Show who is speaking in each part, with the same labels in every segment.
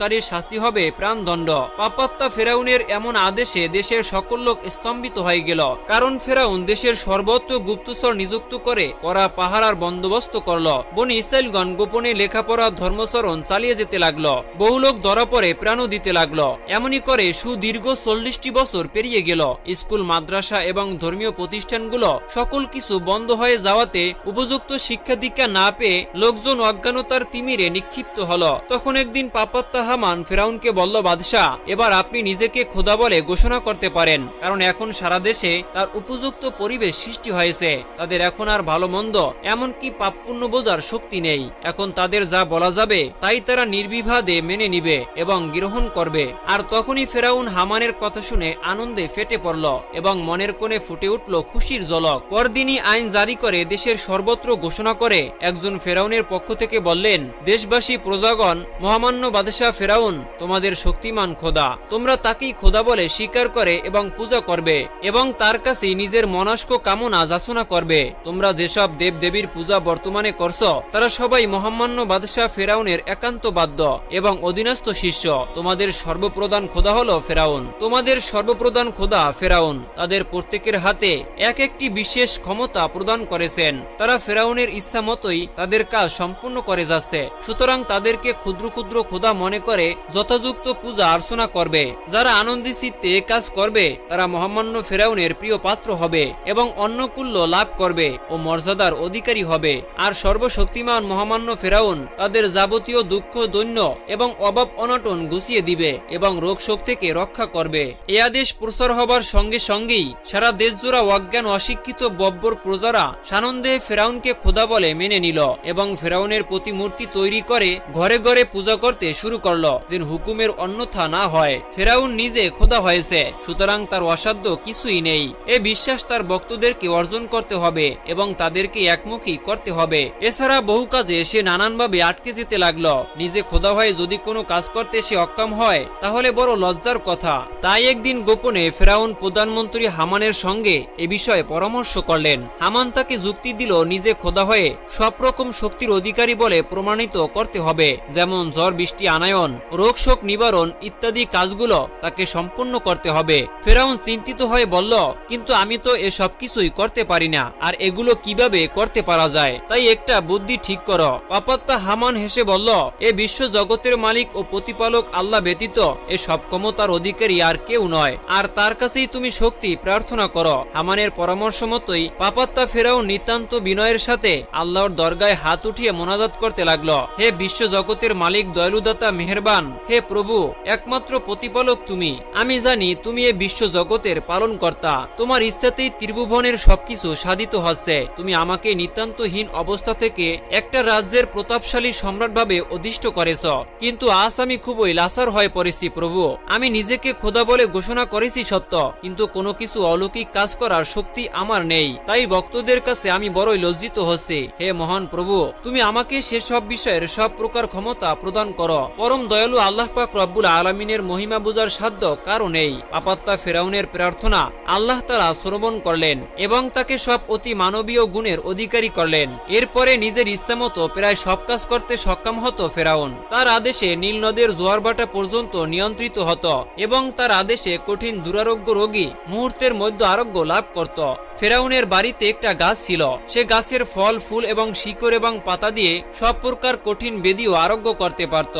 Speaker 1: কারীর শাস্তি হবে প্রাণদণ্ড। পাপাত্তা ফেরাউনের এমন আদেশে দেশের সকল লোক স্তম্ভিত হয়ে গেল। কারণ ফেরাউন দেশের সর্বত্র গুপ্তচর নিযুক্ত করে করা পাহারার বন্দোবস্ত করল। বনি ইসরায়েলগণ গোপনে লেখাপড়া ধর্মচরণ চালিয়ে যেতে লাগল। বহু লোক ধরা পড়ে প্রাণও দিতে লাগল। এমনই করে সুদীর্ঘ চল্লিশটি বছর পেরিয়ে গেল। স্কুল, মাদ্রাসা এবং ধর্মীয় প্রতিষ্ঠানগুলো সকল কিছু বন্ধ হয়ে যাওয়াতে উপযুক্ত শিক্ষা দীক্ষা না পেয়ে লোকজন অজ্ঞানতার তিমিরে নিক্ষিপ্ত হল। তখন একদিন পাপাত্তা হামান ফেরাউনকে বলল, বাদশাহ, এবার আপনি নিজেকে খোদা বলে ঘোষণা করতে পারেন। কারণ এখন সারা দেশে তার উপযুক্ত পরিবেশ সৃষ্টি হয়েছে। তাদের এখন আর ভালো মন্দ, এমনকি পাপপুণ্য বোঝার শক্তি নেই। এখন তাদের যা বলা যাবে, তাই তারা নির্বিবাদে মেনে নিবে এবং গ্রহণ করবে। আর তখনই ফেরাউন হামানের কথা শুনে আনন্দে ফেটে পড়ল এবং মনের কোণে ফুটে উঠল খুশির জলক পরদিনই আইন জারি করে দেশের সর্বত্র ঘোষণা করে একজন ফেরাউনের পক্ষ থেকে বললেন, দেশবাসী, প্রজাগণ, মহামান্য বাদশাহ ফেরাউন, তোমাদের শক্তিমান খোদা। তোমরা তাকেই খোদা বলে স্বীকার করে এবং পূজা করবে এবং তার কাছে নিজের মনস্ক কামনা যাচনা করবে। তোমরা যেসব দেব দেবীর পূজা বর্তমানে করছ, তারা সবাই মহামান্য বাদশাহ ফেরাউনের একান্ত বাদ্য এবং অধীনস্থ শিষ্য। তোমাদের সর্বপ্রধান খোদা হলো ফেরাউন। তোমাদের সর্বপ্রধান খোদা ফেরাউন। তাদের প্রত্যেকের হাতে এক একটি বিশেষ ক্ষমতা প্রদান করেছেন। তারা ফেরাউনের ইচ্ছা মতোই তাদের কাজ সম্পূর্ণ করে যাচ্ছে। সুতরাং তাদেরকে ক্ষুদ্র ক্ষুদ্র খোদা মনে করে যথাযুক্ত পূজা অর্চনা করবে। যারা আনন্দি চিত্তে কাজ করবে, তারা মহামান্য ফেরাউনের প্রিয় পাত্র হবে এবং অন্নকুল্য লাভ করবে ও মর্যাদার অধিকারী হবে। আর সর্বশক্তিমান মহামান্য ফেরাউন তাদের যাবতীয় দুঃখ, দৈন্য এবং অভাব অনটন গুছিয়ে দিবে এবং রোগ শোক থেকে রক্ষা করবে। এ আদেশ প্রসার হবার সঙ্গে সঙ্গেই সারা দেশজোড়া অজ্ঞান অশিক্ষিত বব্বর প্রজারা সানন্দে ফেরাউনকে খোদা বলে মেনে নিল এবং ফেরাউনের প্রতিমূর্তি তৈরি করে ঘরে ঘরে পূজা করতে শুরু করল। যে হুকুমের অন্যথা না হয়। ফেরাউন নিজে খোদা হয়েছে, সুতরাং তার অসাধ্য কিছুই নেই। এ বিশ্বাস তার ভক্তদেরকে অর্জন করতে হবে এবং তাদেরকে একমুখী করতে হবে। এছাড়া বহু কাজে সে নানানভাবে আটকে যেতে লাগল। নিজে খোদা হয়ে যদি কোনো কাজ করতে সে অক্ষম হয়, তাহলে বড় লজ্জার কথা। তাই একদিন গোপনে ফেরাউন প্রধানমন্ত্রী হামানের সঙ্গে এ বিষয়ে পরামর্শ করলেন। হামান তাকে যুক্তি দিল, নিজে খোদা হয়ে সব রকম শক্তির অধিকারী বলে প্রমাণিত করতে হবে, যেমন ঝড়, বৃষ্টি, আনায়ন। রোগ, শোক, নিবারণ ইত্যাদি কাজগুলো তাকে সম্পূর্ণ করতে হবে। ফেরাউন চিন্তিত হয়ে বলল, কিন্তু আমি তো এ সব কিছুই করতে পারি না, আর এগুলো কীভাবে করতে পারা যায়? তাই একটা বুদ্ধি ঠিক করো। পাপাত্তা হামান হেসে বলল, এ বিশ্ব জগতের মালিক ও প্রতিপালক আল্লাহ ব্যতীত এ সব ক্ষমতার অধিকারী আর কেউ নয়। আর তার কাছেই তুমি শক্তি প্রার্থনা করো। হামানের পরামর্শ মতোই পাপাত্তা ফেরাও নিতান্ত বিনয়ের সাথে আল্লাহর দরগায় হাত উঠিয়ে মোনাজাত করতে লাগল। হে বিশ্ব জগতের মালিক, দয়ালুদাতা মেহেরবান। হে প্রভু, একমাত্র প্রতিপালক তুমি। আমি জানি তুমি এ বিশ্ব জগতের পালন কর্তা তোমার ইচ্ছাতেই ত্রিভুবনের সবকিছু সাধিত হচ্ছে। তুমি আমাকে নিতান্তহীন অবস্থা থেকে একটা রাজ্যের প্রতাপশালী সম্রাট ভাবে অধিষ্ঠ করেছ। কিন্তু আজ আমি খুবই লাসার হয়ে পড়েছি প্রভু। আমি নিজেকে খোদা বলে ঘোষণা করেছি সত্য। কিন্তু কোনো কিছু অলৌকিক কাজ করার শক্তি আমার নেই। তাই ভক্তদের কাছে আমি বড়ই লজ্জিত হচ্ছি। হে মহান প্রভু, তুমি আমাকে সেসব বিষয়ের সব প্রকার ক্ষমতা প্রদান করো। পরম দয়ালু আল্লাহ পাক রব্বুল আলমিনের মহিমা বুঝার সাধ্য কারও নেই। আপাত্তা ফেরাউনের প্রার্থনা আল্লাহ তারা শ্রবণ করলেন এবং তাকে সব অতি মানবীয় গুণের অধিকারী করলেন। এরপরে নিজের ইচ্ছামতো প্রায় সব কাজ করতে সক্ষম হতো ফেরাউন। তার আদেশে নীল নদের জোয়ারবাটা পর্যন্ত নিয়ন্ত্রিত হতো এবং তার আদেশে কঠিন দুরারোগ্য রোগী মুহূর্তের মধ্যে আরোগ্য লাভ করত। ফেরাউনের বাড়িতে একটা গাছ ছিল। সে গাছের ফল, ফুল এবং শিকড় এবং পাতা দিয়ে সব প্রকার কঠিন বেদিও আরোগ্য করতে পারত।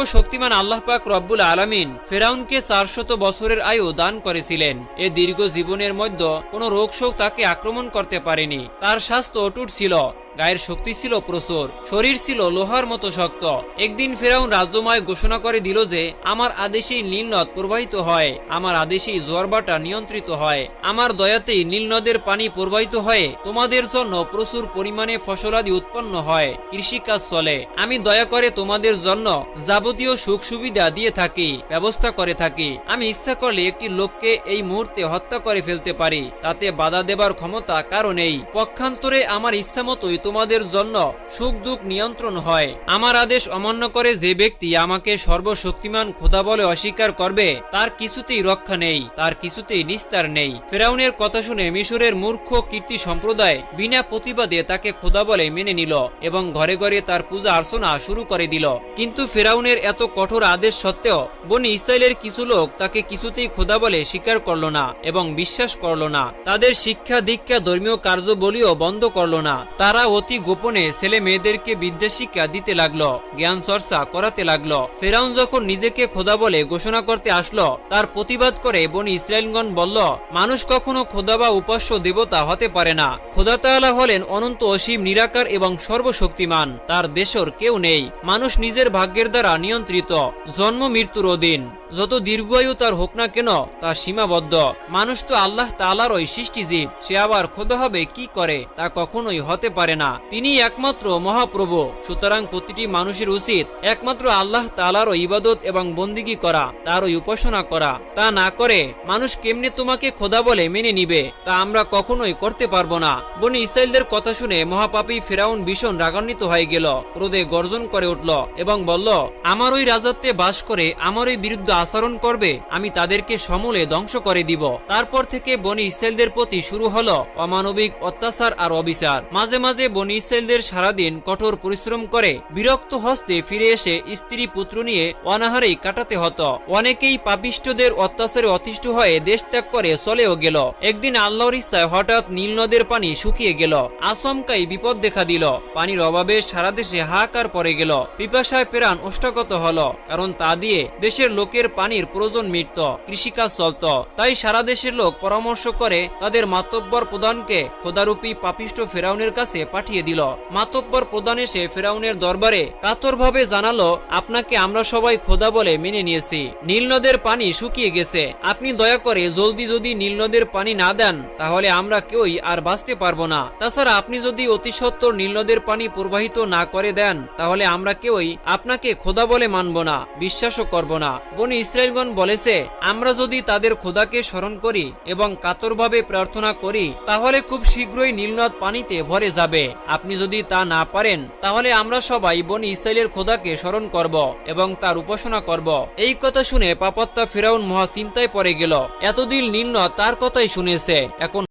Speaker 1: সর্বশক্তিমান আল্লাহ পাক রব্বুল আলমিন ফেরাউনকে চারশত বছরের আয়ু দান করেছিলেন। এ দীর্ঘ জীবনের মধ্যে কোনো রোগ শোক তাকে আক্রমণ করতে পারেনি। তার স্বাস্থ্য অটুট ছিল। গায়ের শক্তি ছিল প্রচুর, শরীর ছিল লোহার মতো শক্ত। একদিন ফেরাউন রাজ্যময় ঘোষণা করে দিল যে, আমার আদেশেই নীলনদ প্রবাহিত হয়, আমার আদেশেই জোয়ারবাটা নিয়ন্ত্রিত হয়, আমার দয়াতেই নীলনদের পানি প্রবাহিত হয়ে, তোমাদের জন্য প্রচুর পরিমাণে ফসলাদি উৎপন্ন হয়, কৃষিকাজ চলে, আমি দয়া করে তোমাদের জন্য যাবতীয় সুখ সুবিধা দিয়ে থাকি, ব্যবস্থা করে থাকি, আমি ইচ্ছা করলে একটি লোককে এই মুহূর্তে হত্যা করে ফেলতে পারি, তাতে বাধা দেবার ক্ষমতা কারও নেই। পক্ষান্তরে আমার ইচ্ছা মতোই তোমাদের জন্য সুখ দুঃখ নিয়ন্ত্রণ হয়। আমার আদেশ অমান্য করে যে ব্যক্তি আমাকে সর্বশক্তিমান খোদা বলে অস্বীকার করবে, তার কিছুতেই রক্ষা নেই, তার কিছুতেই নিস্তার নেই। ফেরাউনের কথা শুনে মিশরের মূর্খ কীর্তি সম্প্রদায় বিনা প্রতিবাদে তাকে খোদা বলে মেনে নিল এবং ঘরে ঘরে তার পূজা অর্চনা শুরু করে দিল। কিন্তু ফেরাউনের এত কঠোর আদেশ সত্ত্বেও বনি ইসরায়েলের কিছু লোক তাকে কিছুতেই খোদা বলে স্বীকার করল না এবং বিশ্বাস করল না। তাদের শিক্ষা দীক্ষা ধর্মীয় কার্যবলীও বন্ধ করল না। তারা অতি গোপনে ছেলে মেয়েদেরকে বিদ্যা শিক্ষা দিতে লাগল, জ্ঞান চর্চা করাতে লাগল। ফেরাউন যখন নিজেকে খোদা বলে ঘোষণা করতে আসলো, তার প্রতিবাদ করে বনি ইসরায়েলগণ বলল, মানুষ কখনো খোদা বা উপাস্য দেবতা হতে পারে না। খোদা তাআলা হলেন অনন্ত অসীম, নিরাকার এবং সর্বশক্তিমান। তার দেশর কেউ নেই। মানুষ নিজের ভাগ্যের দ্বারা নিয়ন্ত্রিত। জন্ম, মৃত্যুর অধীন। যত দীর্ঘায়ু তার হোক না কেন তা সীমাবদ্ধ। মানুষ তো আল্লাহ তালারই সৃষ্টিজীব, সে আবার খোদা হবে কি করে, তা কখনোই হতে পারে না। তিনি একমাত্র মহাপ্রভু, সুতরাং প্রতিটি মানুষের উচিত একমাত্র আল্লাহ তালারও ইবাদত এবং বন্দিগি করা, তারই উপাসনা করা। তা না করে, মানুষ কেমনে তোমাকে খোদা বলে মেনে নিবে, তা আমরা কখনোই করতে পারব না। বনি ইসরায়েলদের কথা শুনে মহাপাপী ফেরাউন ভীষণ রাগান্বিত হয়ে গেল, ক্রোধে গর্জন করে উঠল এবং বলল, আমার ওই রাজত্বে বাস করে, আমার ওই বিরুদ্ধে আচরণ করবে, আমি তাদেরকে সমূলে ধ্বংস করে দিব। তারপর থেকে বনি ইসরায়েলদের প্রতি শুরু হলো অমানবিক অত্যাচার আর অবিচার। মাঝে মাঝে বনি ইসরায়েলদের সারাদিন কঠোর পরিশ্রম করে বিরক্ত হস্তে ফিরে এসে স্ত্রী পুত্র নিয়ে অনাহারেই কাটাতে হতো। অনেকেই পাপিষ্টদের অত্যাচারে অতিষ্ঠ হয়ে দেশ ত্যাগ করে চলেও গেল। একদিন আল্লাহর ইচ্ছায় হঠাৎ নীল নদের পানি শুকিয়ে গেল। আচমকাই বিপদ দেখা দিল। পানির অভাবে সারা দেশে হাহাকার পড়ে গেল। পিপাসায় প্রাণ অষ্টাগত হল। কারণ তা দিয়ে দেশের লোকের পানির প্রয়োজন মিটত, কৃষিকাজ চলত। তাই সারা দেশের লোক পরামর্শ করে তাদের মাতব্বর প্রধানকে খোদারূপী পাপিষ্ট ফেরাউনের কাছে পাঠিয়ে দিল। মাতব্বর প্রধান এসে ফেরাউনের দরবারে কাতরভাবে জানালো, আপনাকে আমরা সবাই খোদা বলে মেনে নিয়েছি। নীল নদের পানি শুকিয়ে গেছে। আপনি দয়া করে জলদি যদি নীল নদের পানি না দেন, তাহলে আমরা কেউই আর বাঁচতে পারব না। তাছাড়া আপনি যদি অতি সত্বর নীল নদের পানি প্রবাহিত না করে দেন, তাহলে আমরা কেউই আপনাকে খোদা বলে মানব না, বিশ্বাসও করব না। বনি ইসরায়েলগণ বলেছে, আমরা যদি তাদের খোদাকে স্মরণ করি এবং কাতরভাবে প্রার্থনা করি, তাহলে খুব শীঘ্রই নীলনদ পানিতে ভরে যাবে। আপনি যদি তা না পারেন, তাহলে আমরা সবাই বনি ইসরায়েলের খোদাকে স্মরণ করব এবং তার উপাসনা করব। এই কথা শুনে পাপাত্তা ফেরাউন মহা চিন্তায় পড়ে গেল। এতদিন নীলনদ তার কথাই শুনেছে। এখন